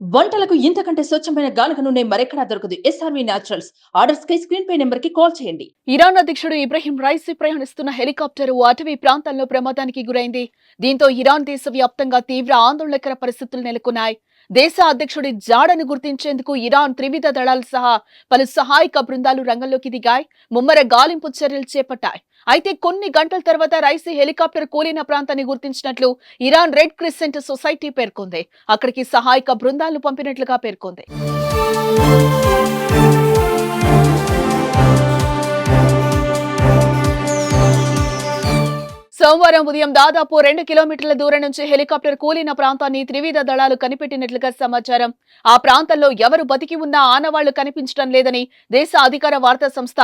వంటలకు ఇంతకంటే స్వచ్ఛమైన గానుక నూనె మరెక్కడా దొరకదు. ఎస్ఆర్వి న్యాచురల్స్ ఆర్డర్స్ కై స్క్రీన్ పే నెంబర్కి కాల్ చేయండి. ఇరాన్ అధ్యక్షుడు ఇబ్రహీం రైసీ ప్రయాణిస్తున్న హెలికాప్టర్ అటవీ ప్రాంతంలో ప్రమాదానికి గురైంది. దీంతో ఇరాన్ దేశవ్యాప్తంగా తీవ్ర ఆందోళనకర పరిస్థితులు నెలకొన్నాయి. దేశ అధ్యక్షుడి జాడను గుర్తించేందుకు ఇరాన్ త్రివిధ దళాలు సహా పలు సహాయక బృందాలు రంగంలోకి దిగాయి. ముమ్మర గాలింపు చర్యలు చేపట్టాయి. అయితే కొన్ని గంటల తర్వాత రైసీ హెలికాప్టర్ కూలిన ప్రాంతాన్ని గుర్తించినట్లు ఇరాన్ రెడ్ క్రిసెంట్ సొసైటీ పేర్కొంది. అక్కడికి సహాయక బృందాలను పంపినట్లుగా పేర్కొంది. సోమవారం ఉదయం దాదాపు రెండు కిలోమీటర్ల దూరం నుంచి హెలికాప్టర్ కూలిన ప్రాంతాన్ని త్రివిధ దళాలు కనిపెట్టినట్లుగా సమాచారం. ఆ ప్రాంతంలో ఎవరు బతికి ఉన్నా ఆనవాళ్ళు కనిపించడం లేదని దేశ అధికార వార్తా సంస్థ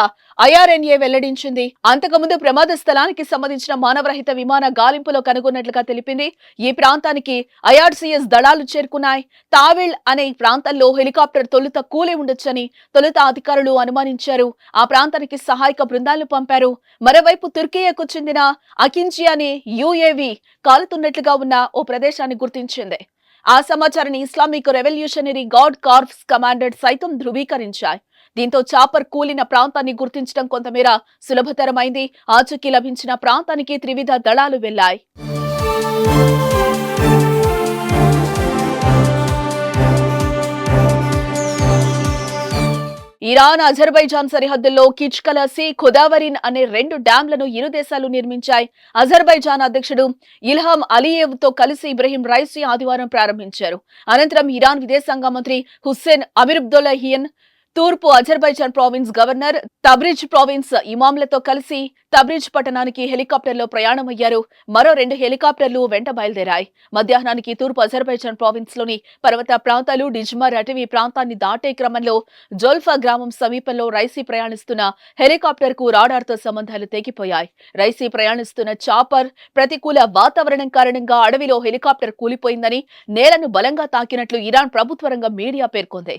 ఐఆర్ఎన్ఏ వెల్లడించింది. అంతకుముందు ప్రమాద స్థలానికి సంబంధించిన మానవరహిత విమాన గాలింపులో కనుగొన్నట్లుగా తెలిపింది. ఈ ప్రాంతానికి ఐఆర్సీఎస్ దళాలు చేరుకున్నాయి. తావిల్ అనే ప్రాంతంలో హెలికాప్టర్ తొలుత కూలి ఉండొచ్చని తొలుత అధికారులు అనుమానించారు. ఆ ప్రాంతానికి సహాయక బృందాలను పంపారు. మరోవైపు తుర్కియాకు చెందిన అకించి అనే యుఏవి కాలుతున్నట్లుగా ఉన్న ఓ ప్రదేశాన్ని గుర్తించింది. ఆ సమాచారాన్ని Islamic Revolutionary Guard Corps commander సైతం ధృవీకరించాయి. దీంతో చాపర్ కూలిన ప్రాంతాన్ని గుర్తించడం కొంతమేర సులభతరమైంది. ఆచూకీ లభించిన ప్రాంతానికి త్రివిధ దళాలు వెళ్ళాయి ఇరాన్ అజర్బైజాన్ సరిహద్దుల్లో కిచ్కలసీ ఖుదావరిన్ అనే రెండు డ్యాంలను ఇరు దేశాలు నిర్మించాయి. అజర్బైజాన్ అధ్యక్షుడు ఇల్హాం అలియేవ్తో కలిసి ఇబ్రహీం రైసీ ఆదివారం ప్రారంభించారు. అనంతరం ఇరాన్ విదేశాంగ మంత్రి హుస్సేన్ అమిరుబ్దోలహియన్ తూర్పు Azerbaijan province governor Tabriz province ఇమాంలతో కలిసి తబ్రిజ్ పట్టణానికి హెలికాప్టర్లో ప్రయాణమయ్యారు. మరో రెండు హెలికాప్టర్లు వెంట బయలుదేరాయి. మధ్యాహ్నానికి తూర్పు అజర్బైజాన్ ప్రావిన్స్లోని పర్వత ప్రాంతాలు డిజ్మర్ అటవీ ప్రాంతాన్ని దాటే క్రమంలో జోల్ఫా గ్రామం సమీపంలో రైసీ ప్రయాణిస్తున్న హెలికాప్టర్కు రాడార్తో సంబంధాలు తెగిపోయాయి. రైసీ ప్రయాణిస్తున్న చాపర్ ప్రతికూల వాతావరణం కారణంగా అడవిలో హెలికాప్టర్ కూలిపోయిందని నేలను బలంగా తాకినట్లు ఇరాన్ ప్రభుత్వ రంగం మీడియా పేర్కొంది.